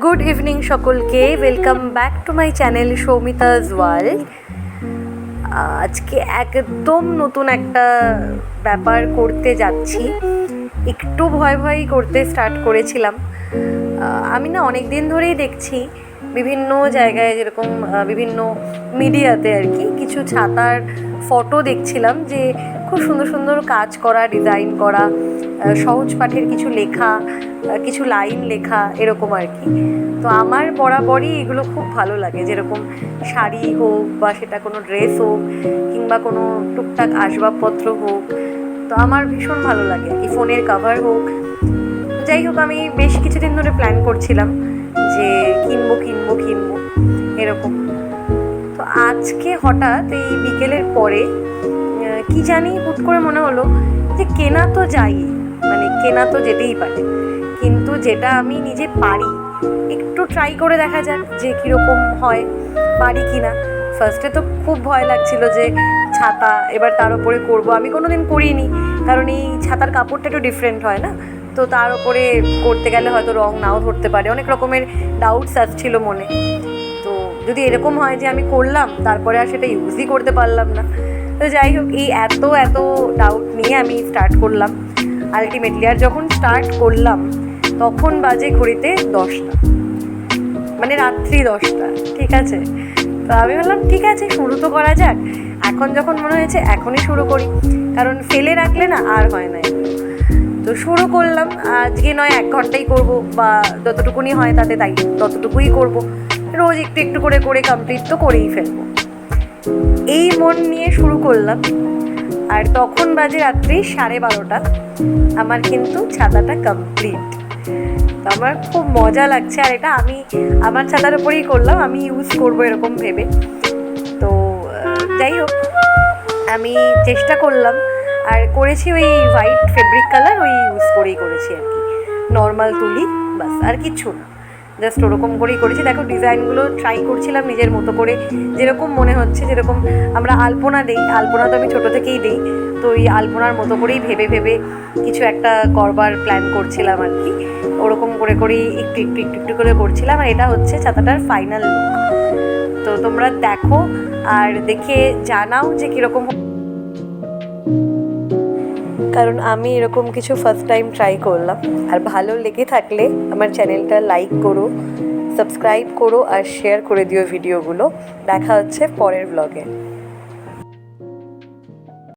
Good evening সকলকে। Welcome back to my channel Soumita's World আজকে একদম নতুন একটা ব্যাপার করতে যাচ্ছি। একটু ভয় ভয় করতে স্টার্ট করেছিলাম। আমি না অনেক দিন ধরেই দেখছি বিভিন্ন জায়গায় যেরকম বিভিন্ন মিডিয়াতে আর কি কিছু ছাতার ফটো দেখছিলাম যে খুব সুন্দর সুন্দর কাজ করা ডিজাইন করা সহজ পাঠের কিছু লেখা কিছু লাইন লেখা, এরকম আর কি। তো আমার বরাবরই এগুলো খুব ভালো লাগে। যেরকম শাড়ি হোক বা সেটা কোনো ড্রেস হোক কিংবা কোনো টুকটাক আসবাবপত্র হোক, তো আমার ভীষণ ভালো লাগে। কি, ফোনের কাভার হোক। যাই হোক, আমি বেশ কিছুদিন ধরে প্ল্যান করছিলাম যে কিনবো কিনবো কিনবো, এরকম। তো আজকে হঠাৎ এই বিকেলের পরে কি জানি হুট করে মনে হলো যে কেনা তো যাই মানে কেনা তো যেতেই পারে। কিন্তু যেটা আমি নিজে পারি, একটু ট্রাই করে দেখা যাক যে কীরকম হয়, পারি কি না ফার্স্টে তো খুব ভয় লাগছিল যে ছাতা, এবার তার উপরে করব। আমি কোনো দিন করিনি, কারণ এই ছাতার কাপড়টা একটু ডিফারেন্ট হয় না। তো তার উপরে করতে গেলে হয়তো রং নাও ধরতে পারে। অনেক রকমের ডাউটস আসছিল মনে। তো যদি এরকম হয় যে আমি করলাম, তারপরে আর সেটা ইউজই করতে পারলাম না। তো যাই হোক, এই এত এত ডাউট নিয়ে আমি স্টার্ট করলাম। আলটিমেটলি আর যখন স্টার্ট করলাম, তখন বাজে ঘড়িতে দশটা। মানে রাত্রি দশটা, ঠিক আছে? তো আমি বললাম, ঠিক আছে, শুরু তো করা যাক। এখন যখন মনে হয়েছে, এখনই শুরু করি। কারণ ফেলে রাখলে না আর হয় না তো শুরু করলাম, আজকে নয়, এক ঘন্টাই করব, বা যতটুকুনি হয় তাতে তাই, ততটুকুই করব। রোজ একটু একটু করে করে কমপ্লিট তো করেই ফেলব। এই মন নিয়ে শুরু করলাম। আর তখন বাজে রাত্রি সাড়ে বারোটা। আমার কিন্তু ছাতাটা কমপ্লিট তো আমার খুব মজা লাগছে, আর এটা আমি আমার ছাতার উপরেই করলাম, আমি ইউজ করব এরকম ভেবে। তো যাই হোক, আমি চেষ্টা করলাম, আর করেছি ওই হোয়াইট ফেব্রিক কালার ওই ইউজ করেই করেছি আর কি। নর্মাল তুলি, বাস, আর কিচ্ছু না। জাস্ট ওরকম করেই করেছি। দেখো, ডিজাইনগুলো ট্রাই করছিলাম নিজের মতো করে। যেরকম মনে হচ্ছে, যেরকম আমরা আলপনা দেই। আলপনা তো আমি ছোটো থেকেই দিই। তো ওই আলপনার মতো করেই ভেবে ভেবে কিছু একটা করবার প্ল্যান করছিলাম আর কি। ওরকম করে করেই একটু একটু একটু একটু করে করছিলাম। আর এটা হচ্ছে ছাতাটার ফাইনাল লুক তো তোমরা দেখো আর দেখে জানাও যে কীরকম কারণ আমি এরকম কিছু ফার্স্ট টাইম ট্রাই করলাম। আর ভালো লেগে থাকলে আমার চ্যানেলটা লাইক করো সাবস্ক্রাইব করো আর শেয়ার করে দিও ভিডিওগুলো দেখা হচ্ছে পরের ব্লগে